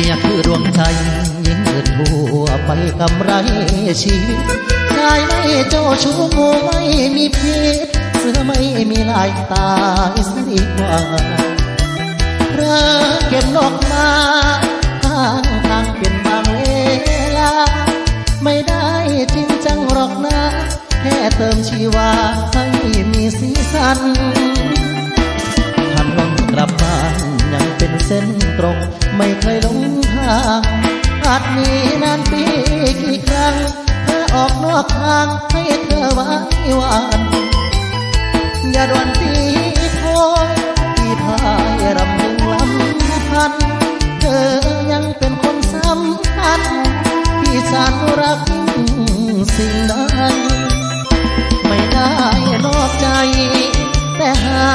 มียคือดวงใจยิ่งเกินทั่วไปกำไรชีวิตชายไม่เจ้าชู้มไม่มีพิษเสื้อไม่มีลายตาอิสรีกว่าเรื่องเก็บนกมาทางทางเป็นบางเวลา ไม่ได้จริงจังหรอกนะ แค่เติมชีวาให้มีสีสันทำนนกลับบ้านยังเป็นเส้นตรงไม่เคาจมีนานปีกี่ครั้งเธอออกนอกทางให้เธอไว้วานอย่าด่วนตีโพยที่พายรำลึงลำพัน เธอยังเป็นคนสำคัญที่ฉันรักสิ่งใดไม่ได้นอกใจ แต่หา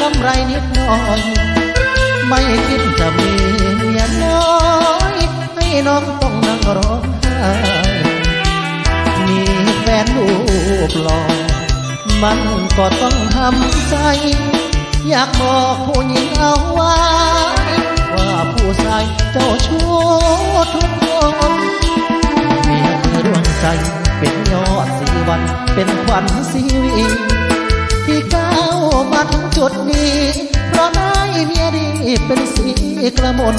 กำไรนิดหน่อย ไม่คิดจะมีเมียน้อย น้องต้องนั่งร้องไห้มีแฟนรูปหล่อมันก็ต้องทำใจ อยากบอกผู้หญิงเอาไว้ว่าผู้ชายเจ้าชู้ทุกคนเมียคือดวงใจเป็นยอดสีวันเป็นขวัญสีวีที่ก้าวมาถึงจุดนี้ เพราะนายเมียดีเป็นสีกระมน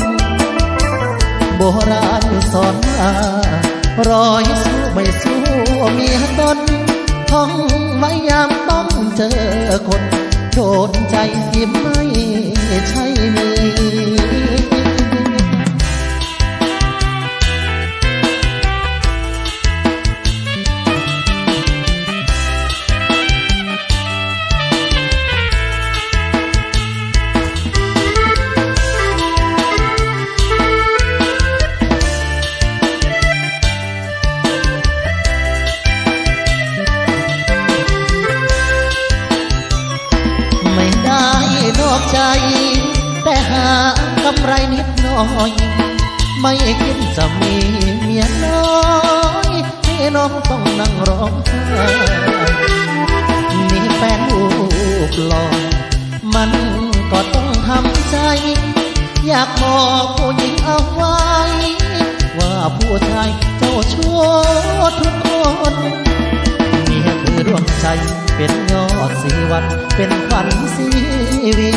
โบราณสอนมารอยสู้ไม่สู้มีตนท่องไว้ยามต้องเจอคน โดนใจที่ไม่ใช่มีำไรนิดหน่อย ไม่คิดจะมีเมียน้อยให้น้องต้องนั่งร้องไห้มีแฟนรูปหล่อมันก็ต้องทำใจ อยากบอกผู้หญิงเอาไว้ ว่าผู้ชายเจ้าชั่วทุกคนเมียคือดวงใจเป็นยอดสีวันเป็นขวัญสีวี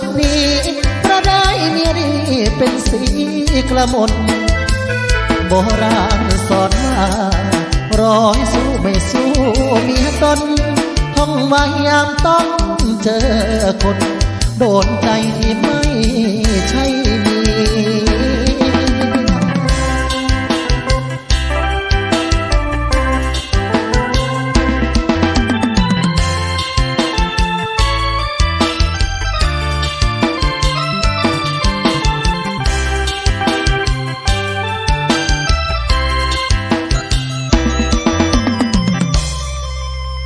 ดนี้พระได้เมียดีเป็นสีกระมนโบราณสอนมารอยสู้ไม่สู้เมียตนท่องไว้ยามต้องเจอคน โดนใจที่ไม่ใช่เม